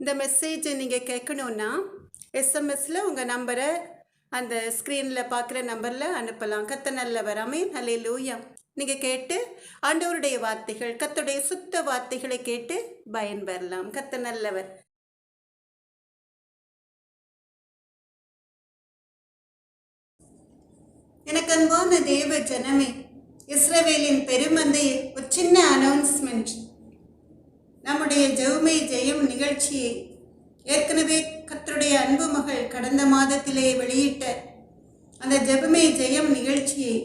இந்த மெசேஜை நீங்கள் கேட்கணுன்னா எஸ்எம்எஸில் உங்கள் நம்பரை அந்த ஸ்க்ரீனில் பார்க்குற நம்பரில் அனுப்பலாம். கத்த நல்லவர் வராமே நல்ல லூயா நீங்கள் கேட்டு ஆண்டவருடைய வார்த்தைகள் கத்துடைய சுத்த வார்த்தைகளை கேட்டு பயன்பெறலாம் கத்த நல்லவர். எனக்கு அன்பான தேவ ஜனமே இஸ்ரேவேலின் பெருமந்தையை ஒரு சின்ன அனௌன்ஸ்மெண்ட் நம்முடைய ஜெவுமை ஜெயம் நிகழ்ச்சியை ஏற்கனவே கத்தருடைய அன்பு மகள் கடந்த மாதத்திலே வெளியிட்ட அந்த ஜெபமே ஜெயம் நிகழ்ச்சியை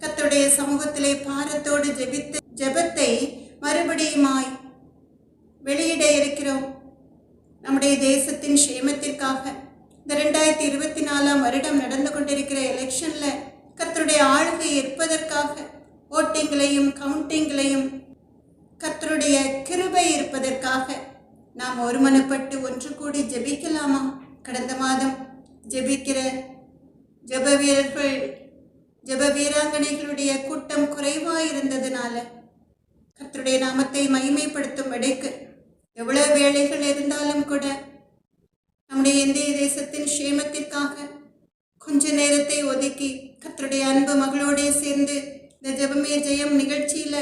கத்தருடைய சமூகத்திலே பாரத்தோடு ஜெபித்த ஜெபத்தை மறுபடியுமாய் வெளியிட இருக்கிறோம். நம்முடைய தேசத்தின் சேமத்திற்காக இந்த ரெண்டாயிரத்தி இருபத்தி நாலாம் வருடம் நடந்து கொண்டிருக்கிற எலெக்ஷனில் கத்தருடைய ஆளுகை இருப்பதற்காக ஓட்டிங்களையும் கவுண்டிங்களையும் கத்தருடைய கிருபை இருப்பதற்காக நாம் ஒருமனப்பட்டு ஒன்று கூடி ஜெபிக்கலாமா? கடந்த மாதம் ஜெபிக்கிற ஜெப வீரர்கள் ஜெப வீராங்கனைகளுடைய கூட்டம் குறைவாயிருந்ததுனால கர்த்தருடைய நாமத்தை மகிமைப்படுத்தும் இடைக்கு எவ்வளவு வேலைகள் இருந்தாலும் கூட நம்முடைய இந்திய தேசத்தின் சேமத்திற்காக கொஞ்ச நேரத்தை ஒதுக்கி கர்த்தருடைய அன்பு மகளோடே சேர்ந்து இந்த ஜெபமே ஜெயம் நிகழ்ச்சியில்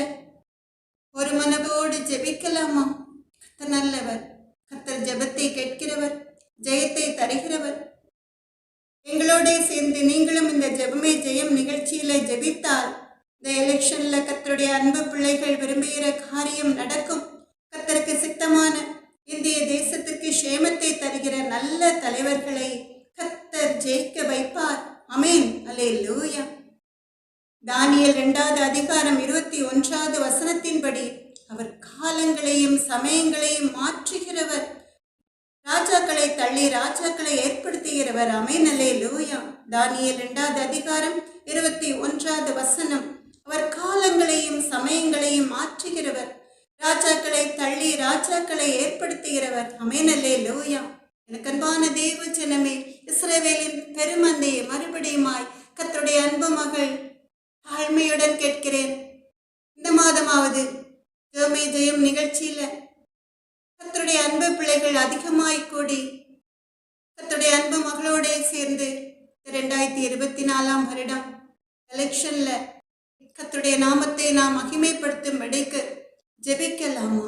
ஒரு மனதோடு ஜெபிக்கலாமா? கர்த்தர் நல்லவர் கர்த்தர் ஜெபத்தை கேட்கிறவர் ஜெயத்தை தருகிறவர். எங்களோட சேர்ந்து நீங்களும் இந்த ஜெபமே ஜெயம் நிகழ்ச்சியில ஜெபித்தால் இந்த எலெக்ஷன்ல கத்தருடைய அன்பு பிள்ளைகள் விரும்புகிற காரியம் நடக்கும். கத்தருக்கு சித்தமான இந்திய தேசத்திற்கு சேமத்தை தருகிற நல்ல தலைவர்களை கத்தர் ஜெயிக்க வைப்பார். அமேன் தானியல் இரண்டாவது அதிகாரம் இருபத்தி ஒன்றாவது வசனத்தின்படி அவர் காலங்களையும் சமயங்களையும் மாற்றுகிறவர். ராஜாக்களை தள்ளி ராஜாக்களை ஏற்படுத்துகிறவர். அமைநலே லூயா தானியல் இரண்டாவது அதிகாரம் இருபத்தி ஒன்றாவது வசனம் அவர் காலங்களையும் சமயங்களையும் மாற்றுகிறவர். ராஜாக்களை தள்ளி ராஜாக்களை ஏற்படுத்துகிறவர். அமைநலே லூயா எனக்கு அன்பான தேவ ஜனமே இஸ்ரேவேலின் பெருமந்தையை மறுபடியுமாய் கத்தருடைய அன்பு மகள் தாழ்மையுடன் கேட்கிறேன். இந்த மாதமாவது ஜெயமே ஜெயம் நிகழ்ச்சியில கத்தருடைய அன்பு பிள்ளைகள் அதிகமாய் கூடி கத்தருடைய அன்பு மகளோட சேர்ந்து ரெண்டாயிரத்தி இருபத்தி நாலாம் வருடம் எலெக்ஷன்ல கத்துடைய நாமத்தை நாம் மகிமைப்படுத்தும் இடைக்கு ஜெபிக்கலாமா?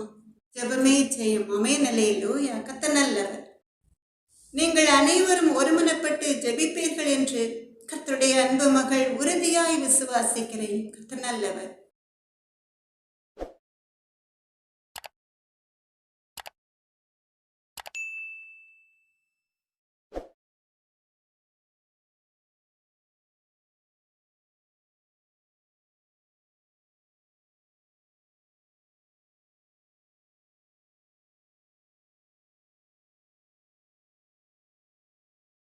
ஜெபமே ஜெயம். அமே நிலையிலூயா கத்த நல்லவர். நீங்கள் அனைவரும் ஒருமனப்பட்டு ஜெபிப்பீர்கள் என்று கத்தருடைய அன்பு மகள் உறுதியாய் விசுவாசிக்கிறேன். கத்த நல்லவர்.